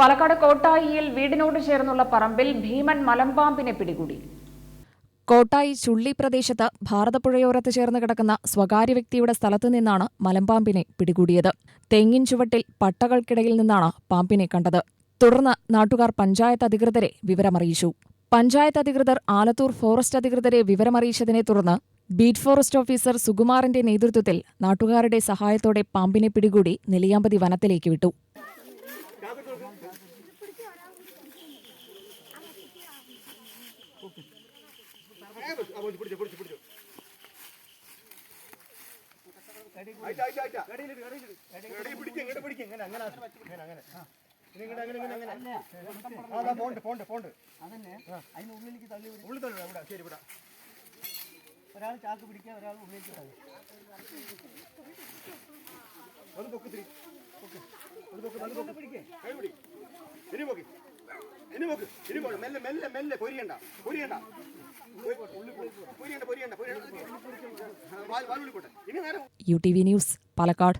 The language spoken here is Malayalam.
പാലക്കാട് കോട്ടായിയിൽ വീടിനോട് ചേർന്നുള്ള പറമ്പിൽ ഭീമൻ മലമ്പാമ്പിനെ പിടികൂടി. കോട്ടായി ചുള്ളി പ്രദേശത്ത് ഭാരതപ്പുഴയോരത്ത് ചേർന്ന് കിടക്കുന്ന സ്വകാര്യ വ്യക്തിയുടെ സ്ഥലത്തു നിന്നാണ് മലമ്പാമ്പിനെ പിടികൂടിയത്. തെങ്ങിൻ ചുവട്ടിൽ പട്ടകൾക്കിടയിൽ നിന്നാണ് പാമ്പിനെ കണ്ടത്. തുടർന്ന് നാട്ടുകാർ പഞ്ചായത്ത് അധികൃതരെ വിവരമറിയിച്ചു. പഞ്ചായത്ത് അധികൃതർ ആലത്തൂർ ഫോറസ്റ്റ് അധികൃതരെ വിവരമറിയിച്ചതിനെ തുടർന്ന് ബീറ്റ് ഫോറസ്റ്റ് ഓഫീസർ സുകുമാറിന്റെ നേതൃത്വത്തിൽ നാട്ടുകാരുടെ സഹായത്തോടെ പാമ്പിനെ പിടികൂടി നെല്ലിയാമ്പതി വനത്തിലേക്ക് വിട്ടു. അതന്നെ അതിനുള്ളിലേക്ക് തള്ളി ഉള്ളിൽ തള്ളി ഇവിടെ ശരി ഇവിടെ ഒരാൾ ചാക്ക് പിടിക്കുക ഒരാൾ ഉള്ളിലേക്ക് തള്ളി അടുത്ത് പിടിക്ക് കൈ പോക്ക് ഇനി പോക്ക്. മെല്ലെ മെല്ലെ മെല്ലെ പൊരിയണ്ട. പൊരിയണ്ട. പൊരിയണ്ട പൊരിയണ്ട പൊരിയണ്ട. വാൽ പോട്ടെ. ഇനി നേരം U T V news Palakkad.